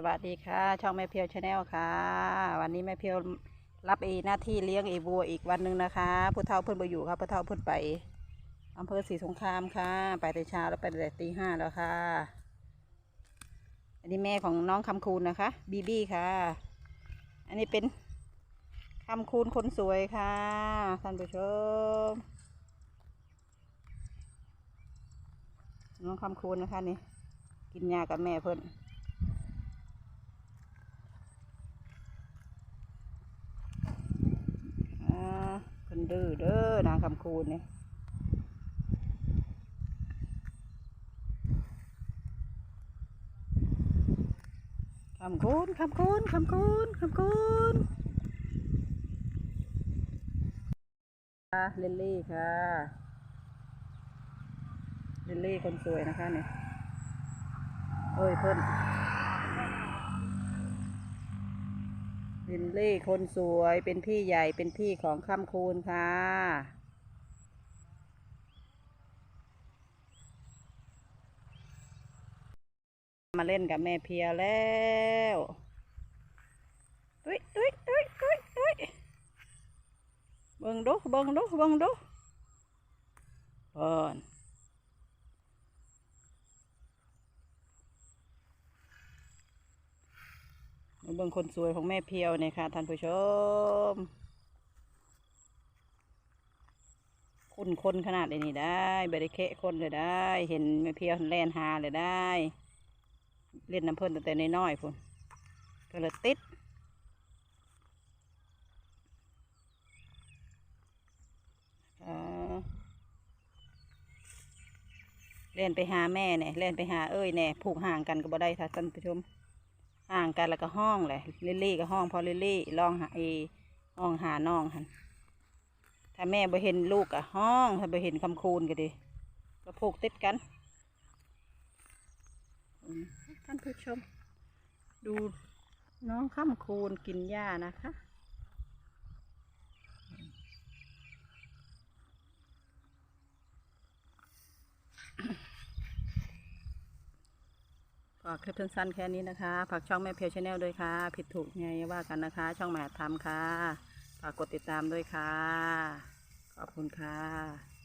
สวัสดีค่ะ ช่องแม่เพียวชาแนลค่ะ วันนี้แม่เพียวรับอีหน้าที่เลี้ยงอีบัวอีกวันหนึ่งนะคะผู้เฒ่าเพิ่นไปอยู่ค่ะผู้เฒ่าเพิ่นไปอำเภอศรีสงครามค่ะ ไปแต่เช้าแล้วไปแต่ตีห้าแล้วค่ะ อันนี้แม่ของน้องคำคูณนะคะบีบี้ค่ะ อันนี้เป็นคำคูณคนสวยค่ะท่านผู้ชมน้องคำคูณนะคะนี่กินยากับแม่เพิ่น อ่าเพิ่น ดื้อเด้อนางคำคูณเนี่ยคำคูณคำคูณคำคูณคำคูณค่ะลิลลี่ค่ะลิลลี่คนสวยนะคะเนี่ยโอ้ยเพิ่น ลินเล่คนสวยเป็นพี่ใหญ่เป็นพี่ของคำคูณค่ะ มาเล่นกับแม่เพียแล้วตุ้ยตุ้ยตุ้ยตุ้ยตุ้ยเบิ่งดูเบิ่งดูเบิ่งดูเพิ่น มาเบิ่งคนสวยของแม่เพียวเนี่ยค่ะท่านผู้ชม คุณคนขนาดนี้ได้บริเคคนเลยได้ เห็นแม่เพียวแลนหาเลยได้ เล่นน้ำเพิ่นแต่ในน้อยพุ่นก็เลยติดเล่นไปหาแม่เนี่ยเล่นไปหาเอ้ยเนี่ยผูกห่างกันก็บ่ได้ค่ะท่านผู้ชม ห่างกันแล้วก็ห้องเลยลิลลี่ก็ห้องพอลิลลี่ลองหาเอห้องหาน้องหันถ้าแม่บ่เห็นลูกอะห้องถ้าบ่เห็นคำคูณก็ดีก็ผูกติดกันท่านผู้ชม ดูน้องคำคูณกินหญ้านะคะ กคลิปสั้นๆแค่นี้นะคะฝากช่องแม่เพียวชาแนลด้วยค่ะ ผิดถูกไงว่ากันนะคะ ช่องแม่ทำค่ะฝากกดติดตามด้วยค่ะ ขอบคุณค่ะ